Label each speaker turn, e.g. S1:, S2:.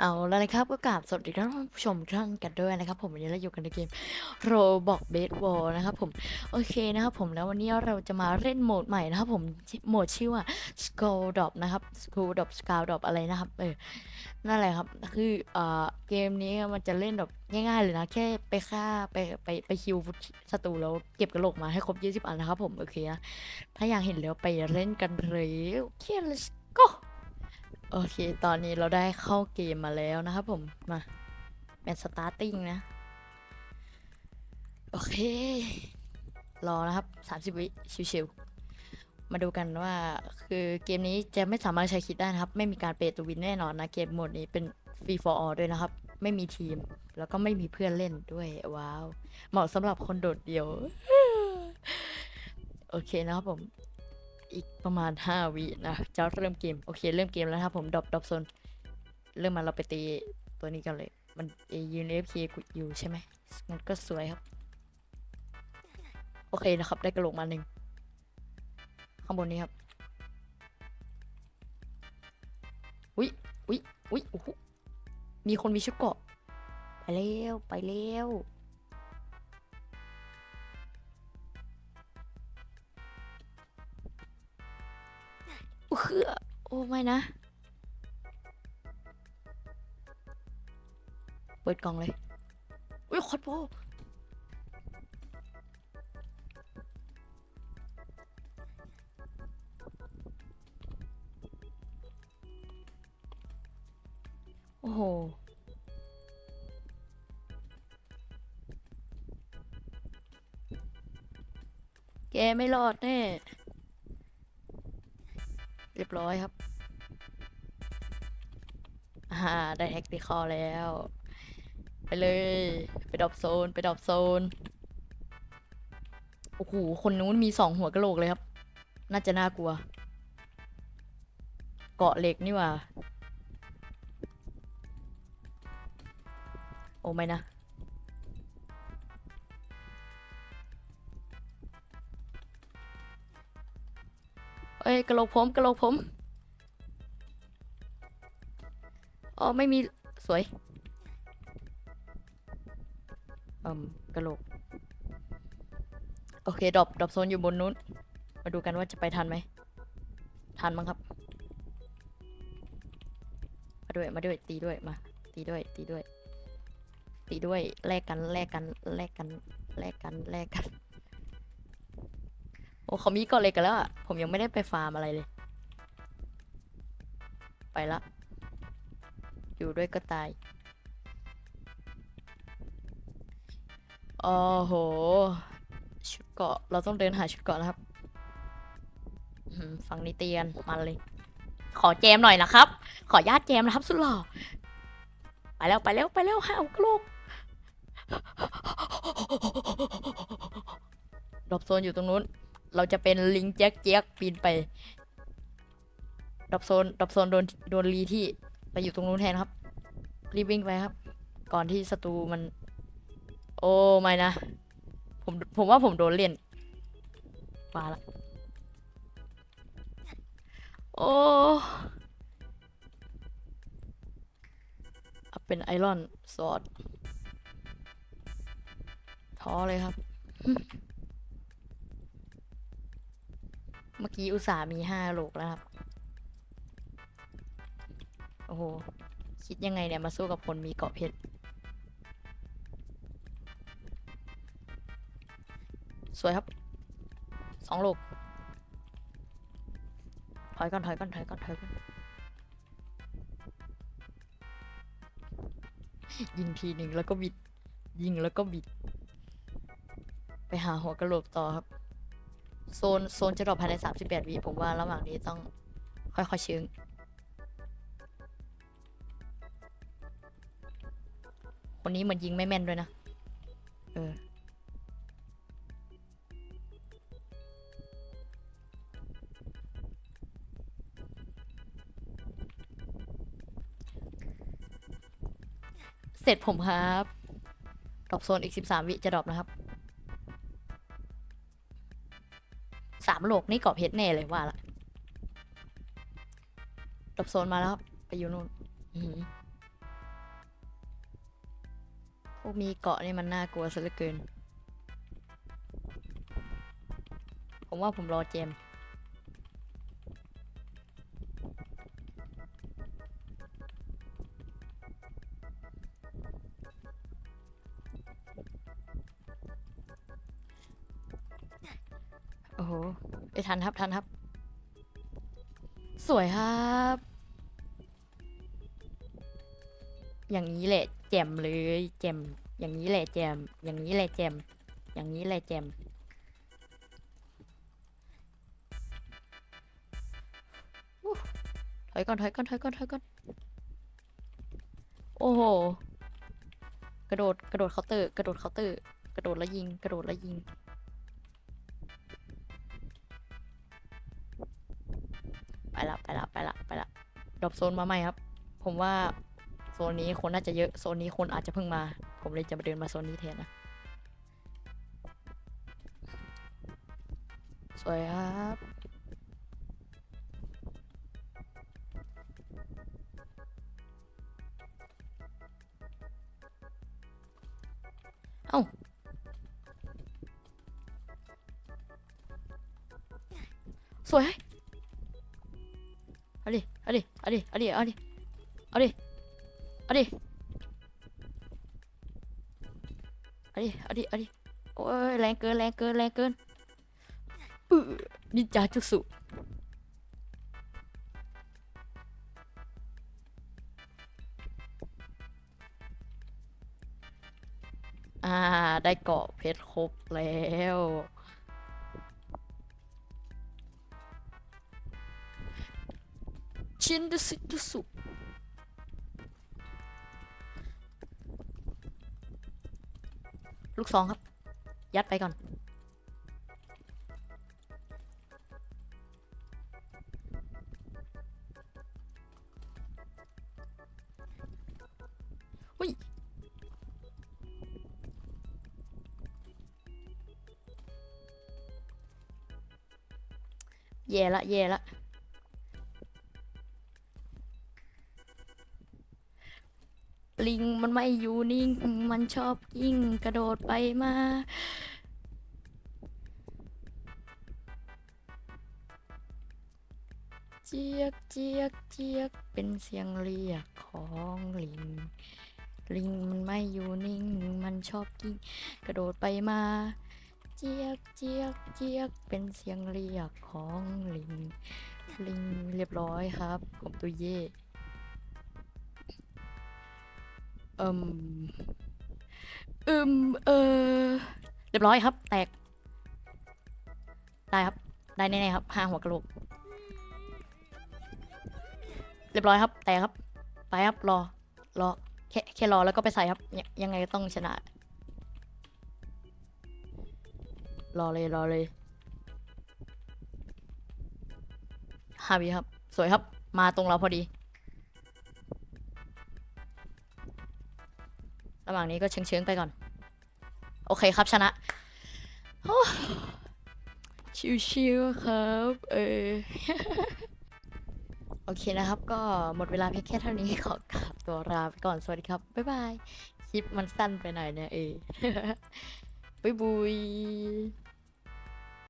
S1: เอาแล้วนะครับก็กราบสวัสดีท่านผู้ชมท่านกันด้วยนะครับ ผมวันนี้เราอยู่กันในเกมโรบอกเบสบอลนะครับผมโอเคนะครับผมแล้ววันนี้เราจะมาเล่นโหมดใหม่นะครับผมโหมดชื่อว่า Skull Drop นะครับ Skull Drop Skull Drop อะไรนะครับเออนั่นแหละครับคือเอ่อเกมนี้มันจะเล่นแบบง่ายๆเลยนะแค่ไปฆ่าไปไปไปคิวศัตรูแล้วเก็บกระโหลกมาให้ครบ20อันนะครับผมโอเคนะถ้าอยากเห็นแล้วไปเล่นกันเลยโอเค let's go โอเค ตอนนี้เราได้เข้าเกมมาแล้วนะครับผม มาเป็นสตาร์ติ้งนะ โอเค รอนะครับ 30 วิ ชิวๆ มาดูกันว่า คือเกมนี้จะไม่สามารถใช้คิดได้นะครับ ไม่มีการเปย์ตัววินแน่นอนนะ เกมโหมดนี้เป็น free for all ด้วยนะครับ ไม่มีทีม แล้วก็ไม่มีเพื่อนเล่นด้วย ว้าว เหมาะสำหรับคนโดดเดี่ยว โอเคนะครับผม อีกประมาณ 5 วินะจะเริ่มเกม โอเค เริ่มเกมแล้วครับผมดรอปดรอปโซน เริ่มมาเราไปตีตัวนี้กันเลย มันเอยืนเอฟเคกุดอยู่ใช่ไหมงั้นก็สวยครับ โอเคนะครับ ได้กระโหลกมาหนึ่งข้างบนนี้ครับอุ้ยอุ้ยอุ้ยโอ้โหมีคนมีชุดเกาะ ไปแล้ว ไปแล้ว เหือโอ้ไม่นะ เปิดกล่องเลย อุ้ยคอดโบโอ้โหแกไม่รอดแน่ เรียบร้อยครับอ่าได้แท็กติคอแล้ว ไปเลย ไปดรอปโซน ไปดรอปโซน โอ้โห คนนู้นมีสองหัวกะโหลกเลยครับ น่าจะน่ากลัว เกาะเหล็กนี่ว่า โอ้ไม่นะ อ้ยกะโหลกผมกระโหลกผมอ๋อไม่มีสวยอืมกะโหลก โอเคดรอปดรอปโซนอยู่บนนู้น มาดูกันว่าจะไปทันไหม ทันมั้งครับ มาด้วยมาด้วยตีด้วยมา ตีด้วยตีด้วยตีด้วยแลกกันแลกกันแลกกันแลกกันแลกกัน โอ้เขามีเกาะเหล็กกันแล้วอะผมยังไม่ได้ไปฟาร์มอะไรเลย ไปละ อยู่ด้วยก็ตาย โอ้โห ชุดเกาะ เราต้องเดินหาชุดเกาะนะครับอื้อหือฝั่งนี้เตียนมันเลย ขอแจมหน่อยนะครับ ขอญาตแจมนะครับ สุดหล่อ ไปแล้วไปแล้วไปแล้วห้าวกลูกดรอปโซนอยู่ตรงนู้น เราจะเป็นลิงแจ็คแจ็คปีนไปดรอปโซนดรอปโซนโดนโดนรีที่ไปอยู่ตรงนู้นแทนครับ รีบวิ่งไปครับ ก่อนที่ศัตรูมัน โอ้ไม่นะ ผมผมว่าผมโดนเล่นมาละ โอ้เป็นไอรอนสอดท้อเลยครับ เมื่อกี้อุตส่าห์มีห้าโหลกแล้วครับ โอ้โห คิดยังไงเนี่ยมาสู้กับคนมีเกาะเพชร สวยครับ สองโหลก ถอยก่อน ถอยก่อน ถอยก่อน ถอยก่อน ยิงทีหนึ่งแล้วก็บิด ยิงแล้วก็บิด ไปหาหัวกระโหลกต่อครับ โซนโซนจะดรอปภายใน 38วิผมว่าระหว่างนี้ต้องค่อยๆเชิงคนนี้เหมือนยิงไม่แม่นด้วยนะ เออ เสร็จผมครับ ดรอปโซนอีก 13 วิจะดรอปนะครับามโลกนี่เกาะเพชรแน่เลยว่าละตบโซนมาแล้ว ไปอยู่นู่นพวกมีเกาะนี่มันน่ากลัวซะเหลือเกิน ผมว่าผมรอเจม โหไปทันครับทันครับ สวยครับ อย่างนี้แหละแจมเลยแจมอย่างนี้แหละแจมอย่างนี้แหละแจมอย่างนี้แหละแจมถอยก่อนถอยก่อนถอยก่อนถอยก่อนโอ้โหกระโดดกระโดดเคาน์เตอร์กระโดดเคาน์เตอร์กระโดดแล้วยิง กระโดดแล้วยิง ละไปละไปละไปละดรอปโซนมาใหม่ครับ ผมว่าโซนนี้คนน่าจะเยอะโซนนี้คนอาจจะเพิ่งมา ผมเลยจะมาเดินมาโซนนี้แทนนะสวยครับเอ้าสวย เอาดิ เอาดิ เอาดิ เอาดิ เอาดิ เอาดิ เอาดิ เอาดิ เอาดิ เอาดิ โอ้ยแรงเกิน แรงเกิน แรงเกินอื้อนินจาจุสุอ่า ได้เกาะเพชรครบแล้ว ชินดุสิดุสุลูกสองครับ ยัดไปก่อน อุ้ย แย่ละ แย่ละ ลิงมันไม่อยู่นิ่ง มันชอบยิ่งกระโดดไปมา เจียกเจียกเจียกเป็นเสียงเรียกของลิง ลิงมันไม่อยู่นิ่ง มันชอบยิ่งกระโดดไปมา เจียกเจียกเจียกเป็นเสียงเรียกของลิง ลิงเรียบร้อยครับ ผมตัวเย่ เอิมอืมเออเรียบร้อยครับ แตก ได้ครับ ได้แน่ๆครับห้าหัวกระโหลก เรียบร้อยครับ แตกครับ ไปครับ รอ รอ แค่แค่รอแล้วก็ไปใส่ครับยยังไงก็ต้องชนะ รอเลย รอเลยฮาวิครับ สวยครับ มาตรงเราพอดี ระหว่างนี้ก็เชิงๆไปก่อน โอเคครับชนะโอ้ชิวๆครับ เออ โอเคนะครับ ก็หมดเวลาเพียงแค่เท่านี้ขอกราบตัวลาไปก่อน สวัสดีครับ บ๊ายบาย คลิปมันสั้นไปหน่อยเนี่ยเออบ๊ายบุย